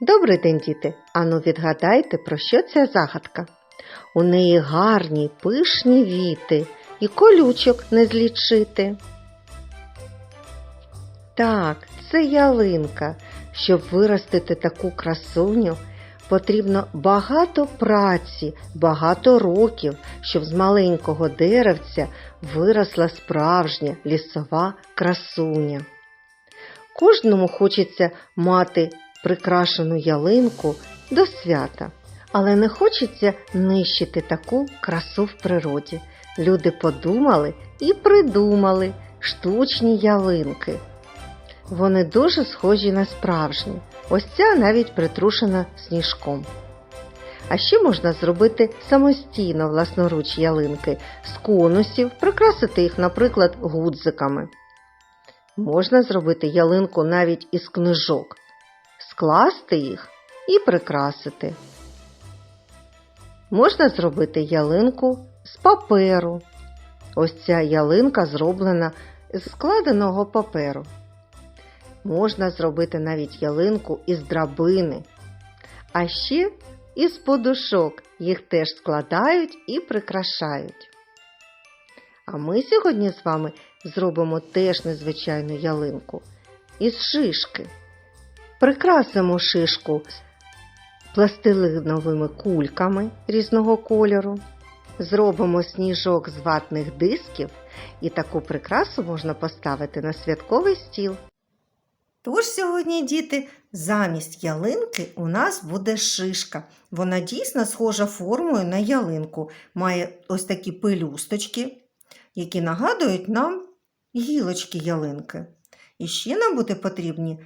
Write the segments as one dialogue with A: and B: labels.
A: Добрий день, діти! Ану відгадайте, про що ця загадка. У неї гарні пишні віти і колючок не злічити. Так, це ялинка. Щоб виростити таку красуню, потрібно багато праці, багато років, щоб з маленького деревця виросла справжня лісова красуня. Кожному хочеться мати прикрашену ялинку до свята, але не хочеться нищити таку красу в природі. Люди подумали і придумали штучні ялинки. Вони дуже схожі на справжні. Ось ця навіть притрушена сніжком. А ще можна зробити самостійно власноруч ялинки з конусів, прикрасити їх, наприклад, гудзиками. Можна зробити ялинку навіть із книжок, скласти їх і прикрасити. Можна зробити ялинку з паперу. Ось ця ялинка зроблена з складеного паперу. Можна зробити навіть ялинку із драбини. А ще із подушок їх теж складають і прикрашають. А ми сьогодні з вами зробимо теж незвичайну ялинку із шишки. Прикрасимо шишку пластилиновими кульками різного кольору. Зробимо сніжок з ватних дисків, і таку прикрасу можна поставити на святковий стіл. Тож сьогодні, діти, замість ялинки у нас буде шишка. Вона дійсно схожа формою на ялинку, має ось такі пелюсточки, які нагадують нам гілочки ялинки. І ще нам буде потрібні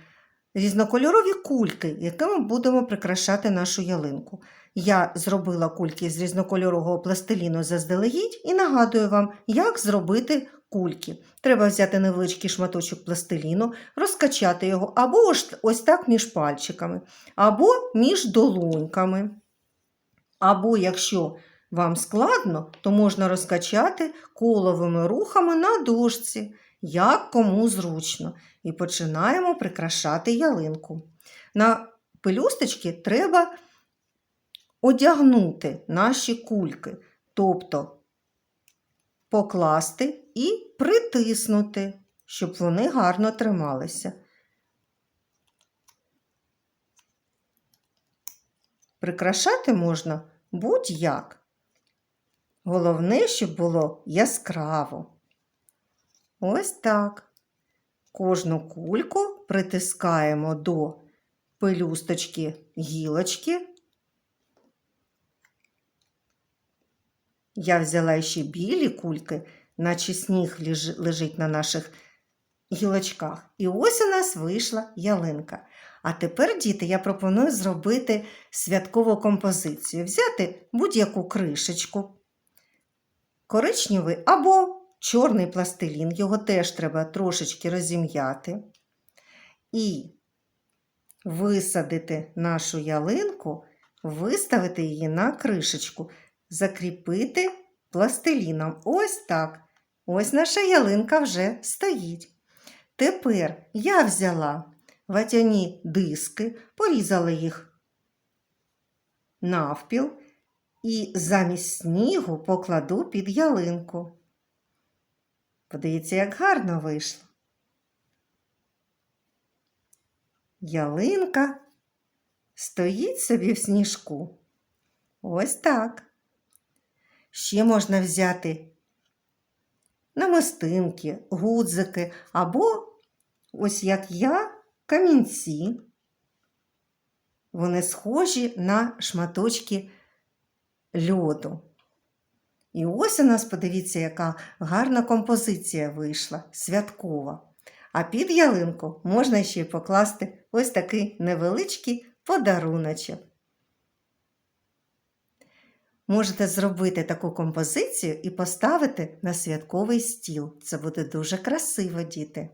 A: різнокольорові кульки, якими будемо прикрашати нашу ялинку. Я зробила кульки з різнокольорового пластиліну заздалегідь і нагадую вам, як зробити кульки. Треба взяти невеличкий шматочок пластиліну, розкачати його або ось, так між пальчиками, або між долоньками. Або, якщо вам складно, то можна розкачати коловими рухами на дошці, як кому зручно. І починаємо прикрашати ялинку. На пелюсточки треба одягнути наші кульки, тобто покласти і притиснути, щоб вони гарно трималися. Прикрашати можна будь-як. Головне, щоб було яскраво. Ось так. Кожну кульку притискаємо до пелюсточки гілочки. Я взяла ще білі кульки, наче сніг лежи- лежить на наших гілочках. І ось у нас вийшла ялинка. А тепер, діти, я пропоную зробити святкову композицію. Взяти будь-яку кришечку, коричневий або чорний пластилін, його теж треба трошечки розім'яти. І висадити нашу ялинку, виставити її на кришечку, закріпити пластиліном. Ось так. Ось наша ялинка вже стоїть. Тепер я взяла ватяні диски, порізала їх навпіл і замість снігу покладу під ялинку. Подивіться, як гарно вийшло. Ялинка стоїть собі в сніжку. Ось так. Ще можна взяти намистинки, гудзики або, ось як я, камінці. Вони схожі на шматочки льоду. І ось у нас, подивіться, яка гарна композиція вийшла, святкова. А під ялинку можна ще й покласти ось такий невеличкий подаруночок. Можете зробити таку композицію і поставити на святковий стіл. Це буде дуже красиво, діти.